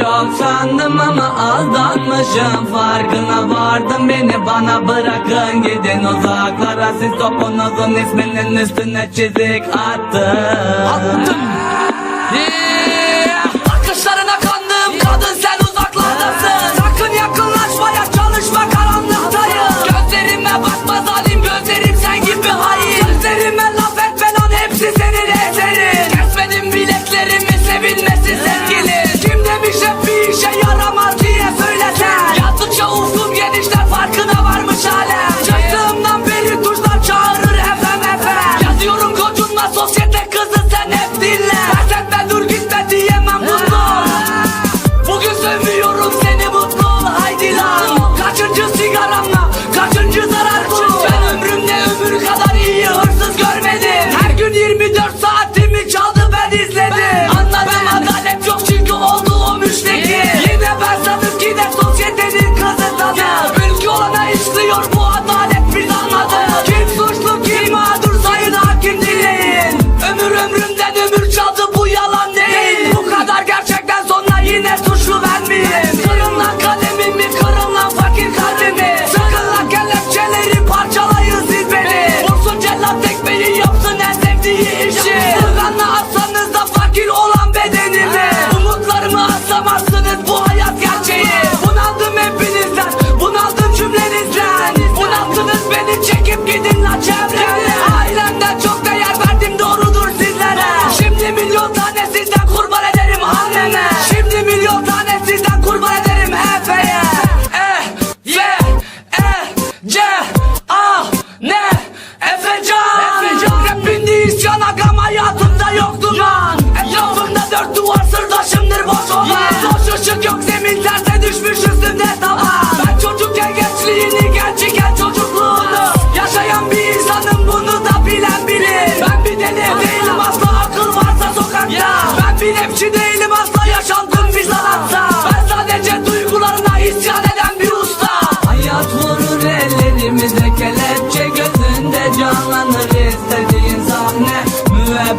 yok. Sandım ama aldanmışım. Farkına vardım beni bana bırakın gidin. Uzaklara Siz topunuzun isminin üstüne çizik attım. Attım.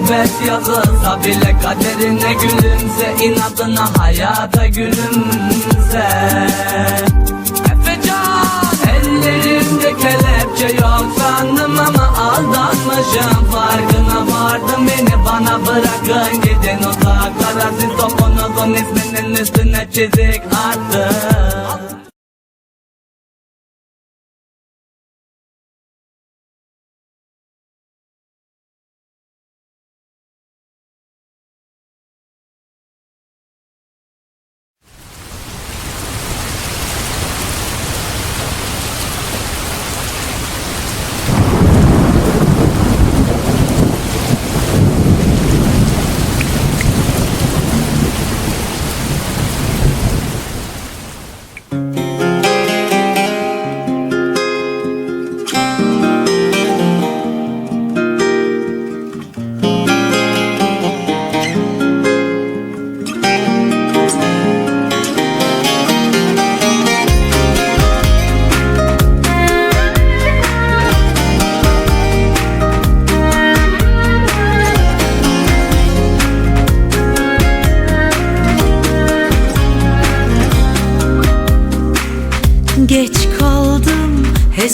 muhabbet yazılsa bile kaderine gülümse inadına hayata gülümse. Efecan ellerimde kelepçe yok sandım ama aldanmışım. Farkına vardım beni bana bırakın gidin. Uzaklara siz topunuzun isminin üstüne çizik arttı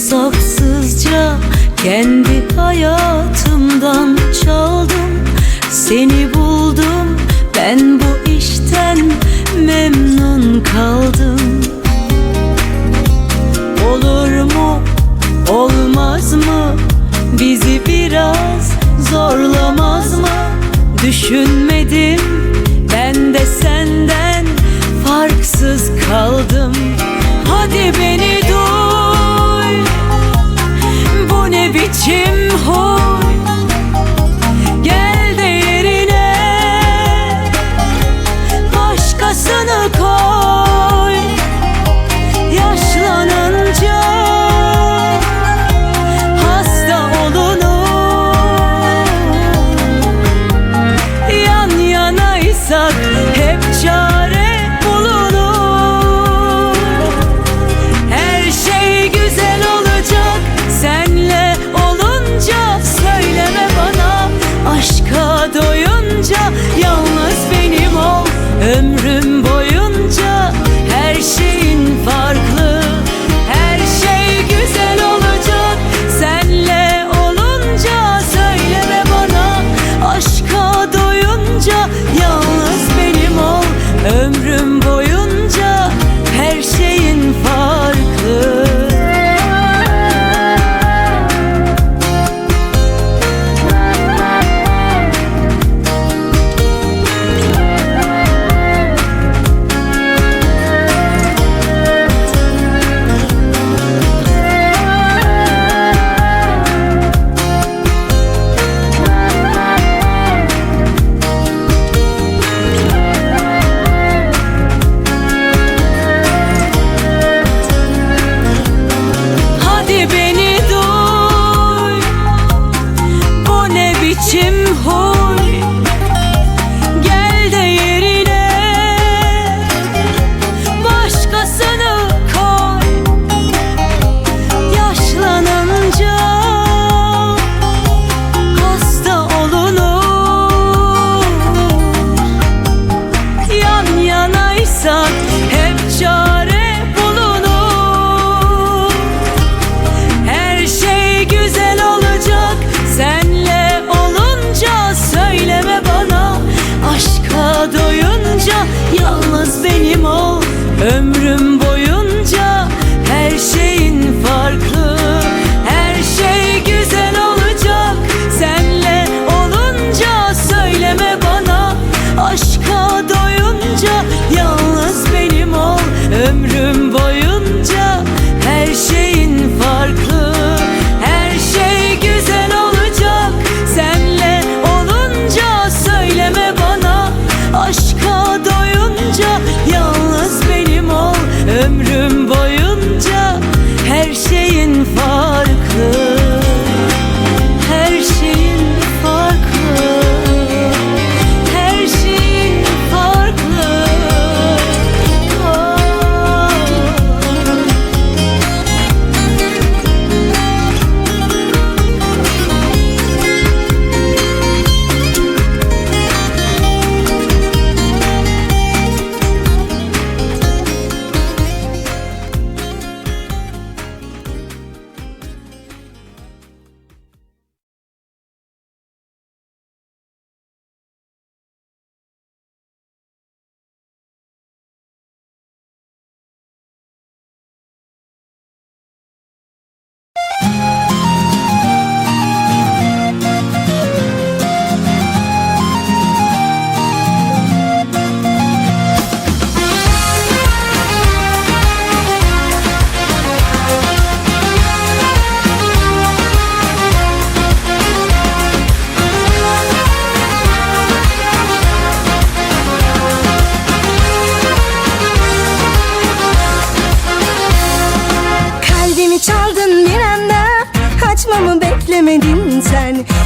Safsızca kendi hayatımdan çaldım. Seni buldum ben bu işten memnun kaldım. Olur mu olmaz mı? Bizi biraz zorlamaz mı? Düşünmedim ben de senden farksız kaldım. Hadi beni ömrüm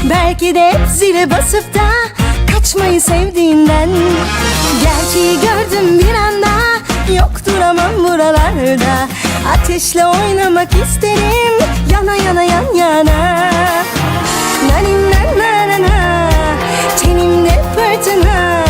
Belki de zile basıp da kaçmayı sevdiğinden. Gerçeği gördüm bir anda yok duramam buralarda. Ateşle oynamak isterim yana yana yan yana. Nanim nan na na. Tenimde fırtına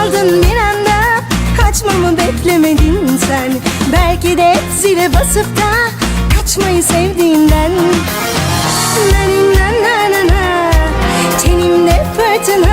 çaldın bir anda. Kaçmamı beklemedin sen? Belki de zile basıp da Kaçmayı sevdiğinden. Nanimden nanana Tenimde fırtına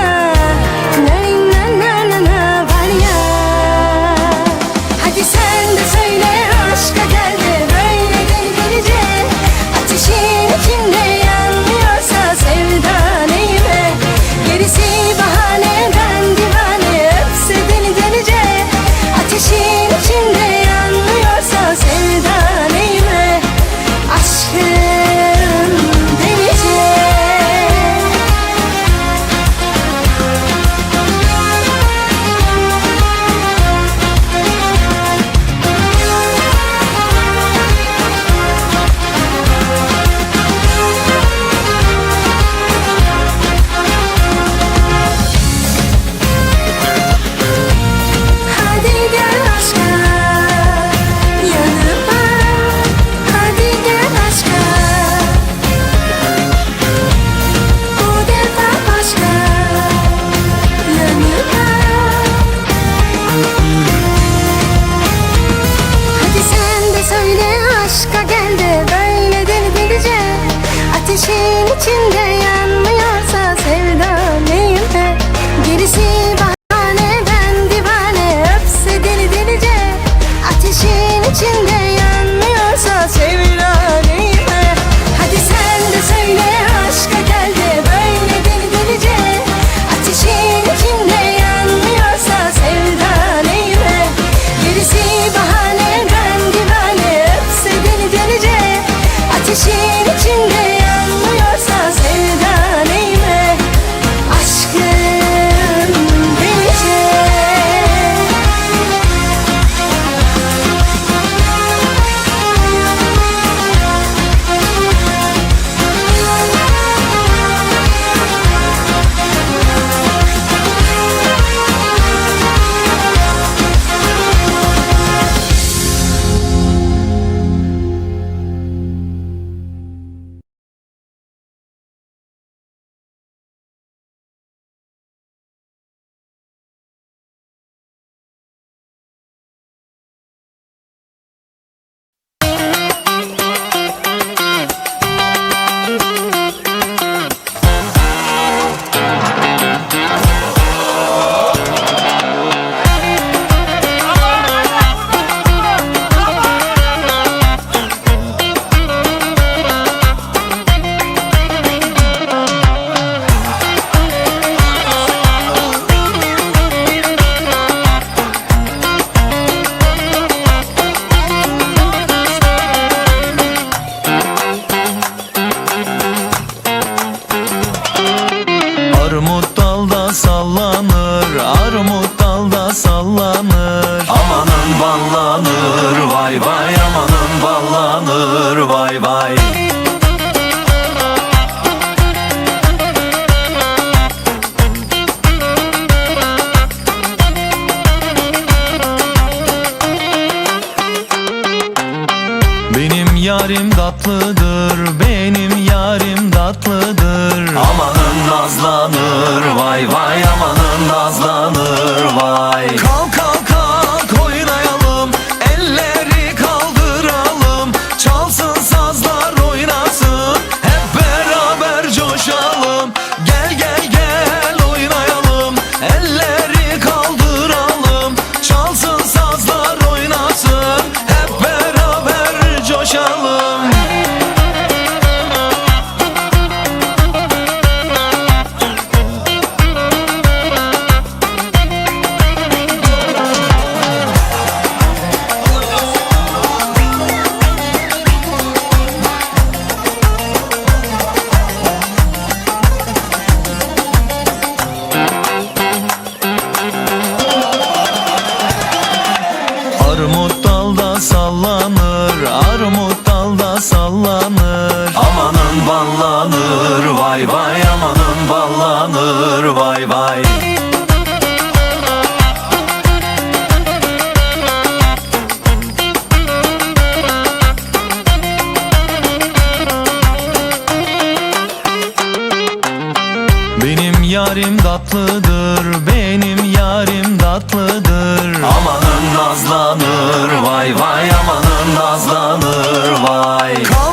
Amanın nazlanır Vay vay amanın nazlanır Vay. Kalk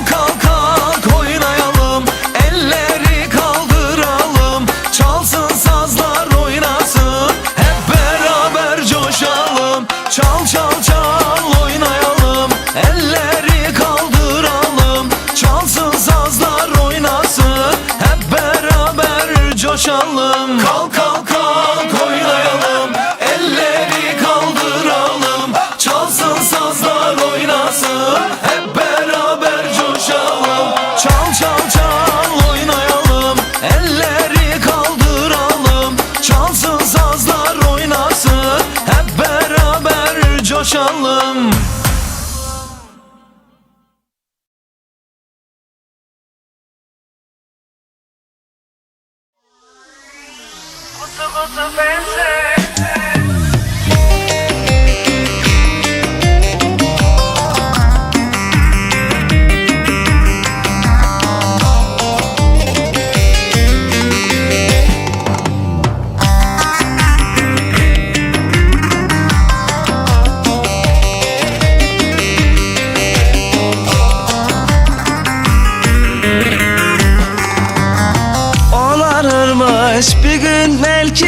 Onarırmış bir gün belki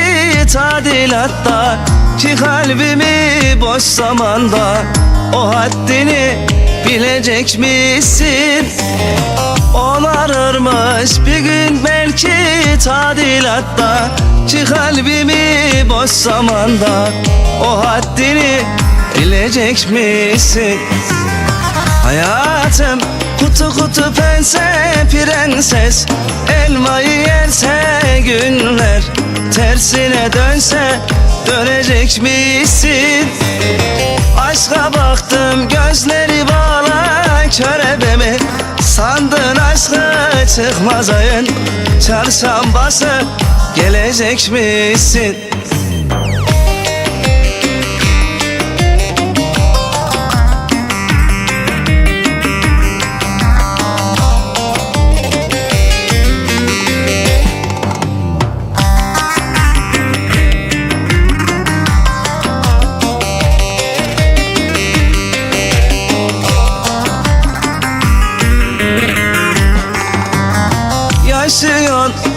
tadilatta Ki kalbimi boş zamanda o haddini bilecek misin? Onarırmış bir gün belki tadilatta Ki kalbimi boş zamanda o haddini bilecek misin? Hayatım kutu kutu pense prenses Elmayı günler Tersine dönse dönecek misin? Aşka baktım gözleri bağla körebe mi? Sandın aşkı çıkmaz ayın Çarşambası gelecek misin?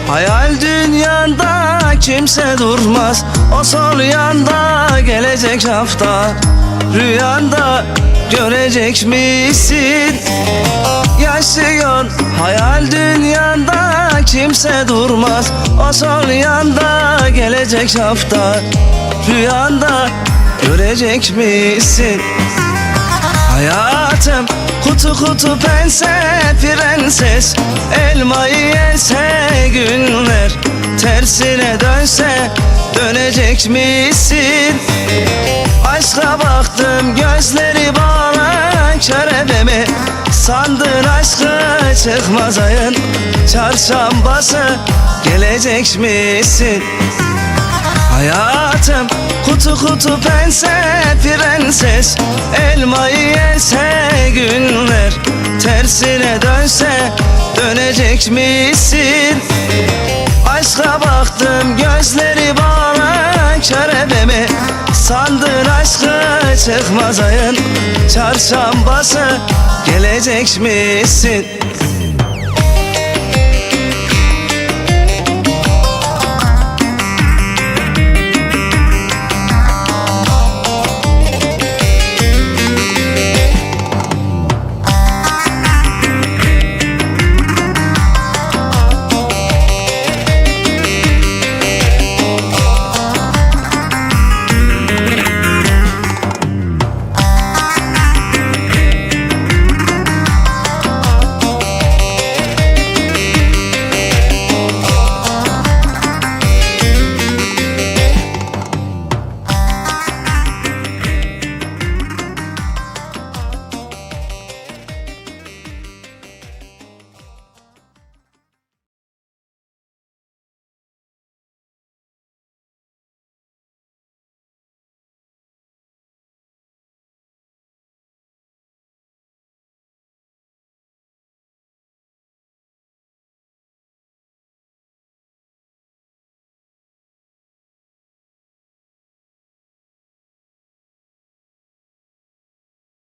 Hayal dünyanda kimse durmaz. O sol yanda gelecek hafta. Rüyanda görecek misin? Yaşıyorsun hayal dünyanda kimse durmaz. O sol yanda gelecek hafta. Rüyanda görecek misin? Hayatım kutu kutu pense prenses Elmayı yerse günler Tersine dönse dönecek misin? Aşka baktım gözleri bağla körebe mi? Sandın aşkı çıkmaz ayın Çarşambası gelecek misin? Hayatım kutu kutu pense prenses Elmayı yerse günler Tersine dönse dönecek misin? Aşka baktım gözleri bana körebe Sandın aşkı çıkmaz ayın Çarşambası gelecek misin?